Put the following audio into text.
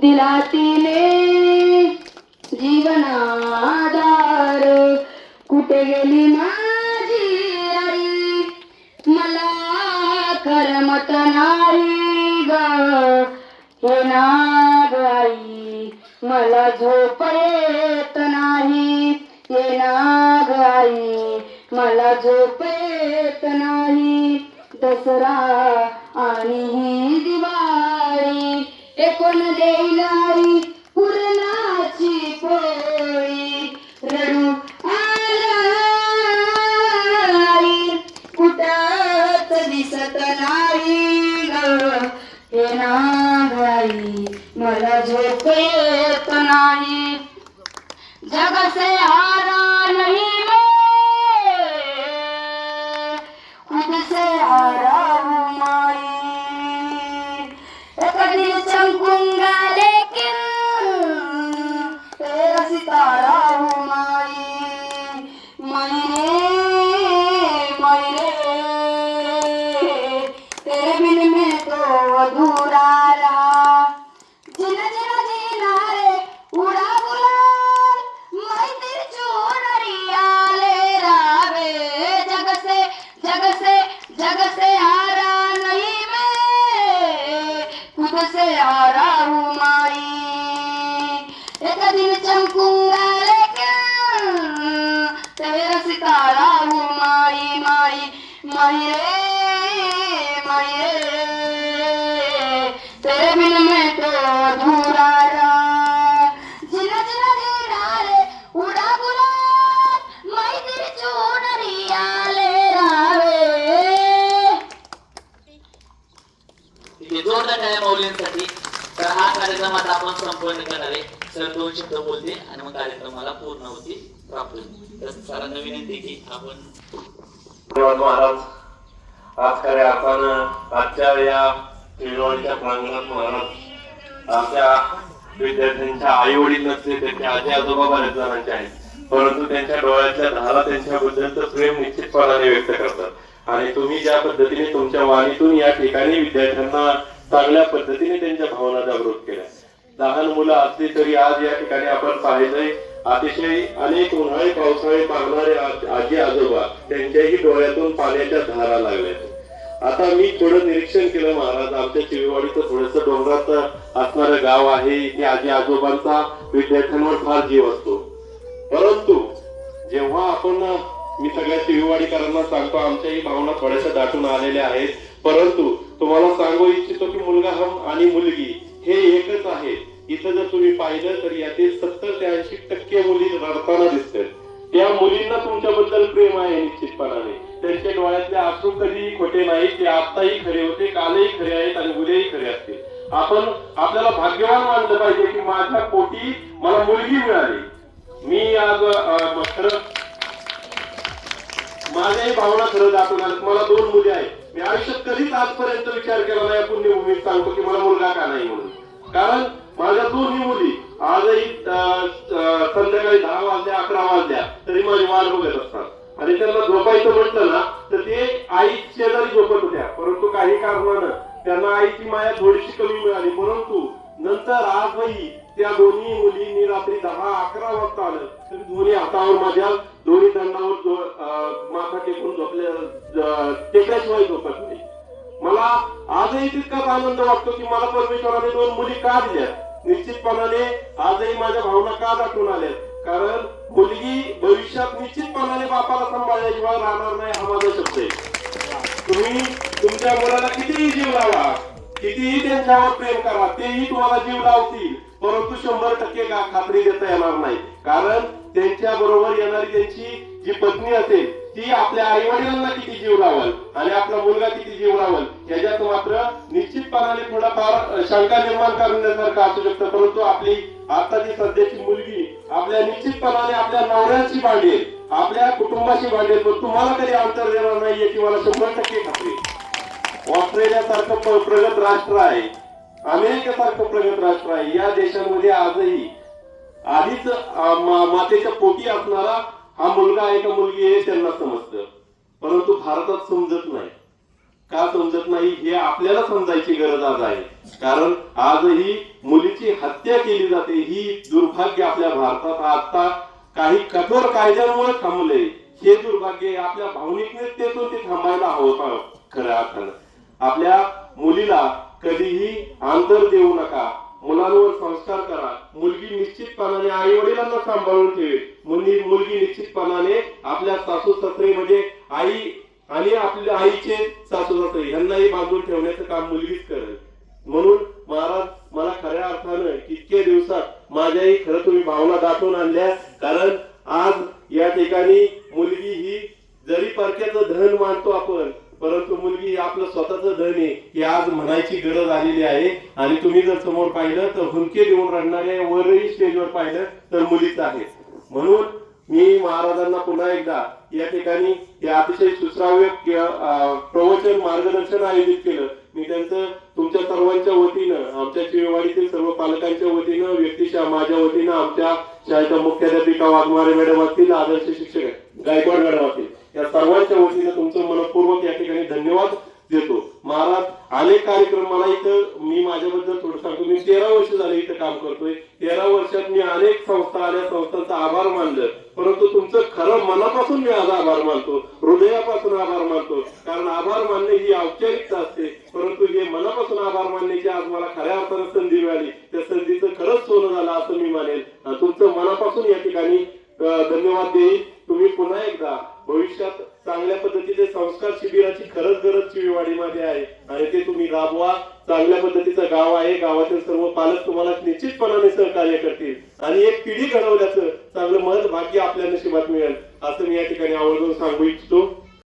दिला तिने जीवनाधार. कुठे गेली माझी आई? मला करमत नारी ग. हे गाई मला झोप येत नाही. हे गाई मला झोप येत नाही. दसरा आणि ही दिवाळी. एकूण देणारी पुरणाची पोळी. रडू आलाई कुठंच दिसत नाही ग. हे मला झोप येत नाही. जगसे हारा नाही जोरदार टाळ्या माऊलींसाठी तर हा कार्यक्रम आता आपण संपन्न करणार आहे सर दोन शब्द बोलते आणि मग कार्यक्रमाला पूर्ण होती प्राप्त होईल तर सरांना विनंती की आपण धन्यवाद महाराज. आज खऱ्या अर्थानं आजच्या या त्रिवेणीच्या प्रांगणात महाराज आमच्या विद्यार्थ्यांच्या आई वडील नसले त्यांचे आजी आजोबा बऱ्याच जणांचे आहेत. परंतु त्यांच्या डोळ्यातल्या धारा त्यांच्याबद्दलचं प्रेम निश्चितपणाने व्यक्त करतात. आणि तुम्ही ज्या पद्धतीने तुमच्या वाणीतून या ठिकाणी विद्यार्थ्यांना चांगल्या पद्धतीने त्यांच्या भावना जागृत केल्या लहान मुलं असली तरी आज या ठिकाणी आपण पाहिलंय. अतिशय अनेक उन्हाळी पावसाळी मागणारे आजी आजोबा त्यांच्याही डोळ्यातून पाण्याच्या धारा लागल्यात आता मी थोडं निरीक्षण केलं महाराज. आमच्या चिवीवाडीचं थोडस डोंगरात असणारं गाव आहे. इथे आजी आजोबांचा विद्यार्थ्यांवर फार जीव असतो. परंतु जेव्हा आपण मी सगळ्या चिवीवाडीकरांना सांगतो आमच्याही भावना थोड्याशा दाटून आलेल्या आहेत. परंतु तुम्हाला सांगू इच्छितो की मुलगा हम आणि मुलगी हे एकच आहे. इथं जर तुम्ही पाहिलं तर यातील सत्तर ते ऐंशी टक्के मुली रडताना दिसतात. त्या मुलींना तुमच्याबद्दल प्रेम आहे निश्चितपणाने. त्यांच्या डोळ्यातले अश्रू कधीही खोटे नाही ते आत्ताही खरे होते कालही खरे आहेत आणि उद्याही खरे असतील. आपण आपल्याला भाग्यवान मानलं पाहिजे की माझ्या पोटी मला मुलगी मिळाली. मी आज खरं माझ्याही भावना खरं दाखवणार. मला दोन मुली आहेत. मी आयुष्यात कधीच आजपर्यंत विचार केला नाही या पुण्यभूमीत सांगतो की मला मुलगा का नाही म्हणून. कारण माझ्या दोन्ही मुली आजही अं, संध्याकाळी दहा वाजल्या अकरा वाजल्या तरी माझी वाट बघत असतात. आणि त्यांना झोपायचं म्हटलं ना तर ते आई शेजारी झोपत होत्या. परंतु काही कारणानं त्यांना आईची माया थोडीशी कमी मिळाली. परंतु नंतर आजही त्या दोन्ही मुलींनी रात्री दहा अकरा वाजता आलं. तरी दोन्ही हातावर माझ्या दोन्ही दंडावर माथा टेकून झोपल्या टेकल्याशिवाय झोपत नाही. मला आजही तितकाच आनंद वाटतो की मला परमेश्वराने दोन मुली का दिल्या निश्चितपणाने आजही माझ्या भावना का दाखवून आल्या कारण मुलगी भविष्यात निश्चितपणाने बापाला सांभाळल्याशिवाय राहणार नाही हा माझा शब्द आहे. तुम्ही तुमच्या मुलाला कितीही जीव लावा कितीही त्यांच्यावर प्रेम करा तेही तुम्हाला जीव लावतील. परंतु शंभर टक्के खात्री देता येणार नाही. कारण त्यांच्या बरोबर येणारी त्यांची जी पत्नी असेल ती आपल्या आई वडिलांना किती जीव लावल आणि आपला मुलगा किती जीव लावल याच्यात मात्र निश्चितपणाने थोडाफार शंका निर्माण करण्यासारखं असू शकतं. परंतु आपली आताची सध्याची मुलगी आपल्या निश्चितपणाने आपल्या नवऱ्याची भांडेल आपल्या कुटुंबाची भांडेल पण तुम्हाला कधी अंतर देणार नाही याची मला शंभर टक्के खात्री. ऑस्ट्रेलियासारखं ऑस्ट्रेलिया सारखं प्रगत राष्ट्र आहे. अमेरिकेसारखं प्रगत राष्ट्र आहे. या देशांमध्ये आजही आधीच मातेच्या पोटी असणारा हा मुलगा आहे का मुलगी आहे त्यांना समजतं. परंतु भारतात समजत नाही. का समजत नाही? हे आपल्याला समजायची गरज आज आहे. कारण आजही मुलीची हत्या केली जाते. ही दुर्भाग्य आपल्या भारतात आता काही कठोर कायद्यांमुळे थांबले हे दुर्भाग्य आहे. आपल्या भावनिकतेतून ते थांबायला हवं खरं अर्थानं आपल्या मुलीला कधीही आंतर देऊ नका. मुलांवर संस्कार करा. मुलगी निश्चितपणाने आई वडिलांना सांभाळून ठेवेल मुलगी मुलगी निश्चितपणाने आपल्या सासू सासरे म्हणजे आई आणि आपल्या आईचे सासू सासरे यांनाही बांधून ठेवण्याचं काम मुलगीच करेल. म्हणून महाराज मला खऱ्या अर्थानं इतक्या दिवसात माझ्याही खरं तुम्ही भावना दाखवून आणल्या कारण आज या ठिकाणी मुलगी ही जरी परक्याचं धन मानतो आपण परंतु मुलगी आपलं स्वतःचं धन आहे ही आज म्हणायची गरज आलेली आहे. आणि तुम्ही जर समोर पाहिलं तर हुंके देऊन रडणाऱ्या वरही स्टेजवर पाहिलं तर मुलीच आहे. म्हणून मी महाराजांना पुन्हा एकदा या ठिकाणी हे अतिशय सुश्राव्य प्रवचन मार्गदर्शन आयोजित केलं. मी त्यांचं तुमच्या सर्वांच्या वतीनं आमच्या चिरवाडीतील सर्व पालकांच्या वतीनं व्यक्तिशा माझ्या वतीनं आमच्या शाळेच्या मुख्याध्यापिका वाघमारे मॅडम असतील आदर्श शिक्षक गायकवाड मॅडम असतील. या सर्वांच्या वतीने तुमचं मनपूर्वक या ठिकाणी धन्यवाद देतो. महाराज अनेक कार्यक्रम मला इथं मी माझ्याबद्दल थोडं सांगतो. मी तेरा वर्ष झाले इथं काम करतोय. तेरा वर्षात मी अनेक संस्था आल्या संस्थांचा आभार मानलं. परंतु तुमचं खरं मनापासून मी आज आभार मानतो. हृदयापासून आभार मानतो. कारण आभार मानणे ही औपचारिकता असते. परंतु हे मनापासून आभार मानण्याची आज मला खऱ्या अर्थानं संधी मिळाली त्या संधीचं खरंच सोनं झालं असं मी मानेल आणि तुमचं मनापासून या ठिकाणी अं, धन्यवाद देईल तुम्ही पुन्हा एकदा भविष्यात चांगल्या पद्धतीचे संस्कार शिबिराची खरंच आहे. आणि ते तुम्ही राबवा. चांगल्या पद्धतीचं गाव आहे. गावातील सर्व पालक तुम्हाला निश्चितपणाने सहकार्य करतील. आणि एक पिढी घडवल्याचं चांगलं मत भाग्य आपल्या नशिबात मिळेल असं मी या ठिकाणी आवर्जून सांगू इच्छितो.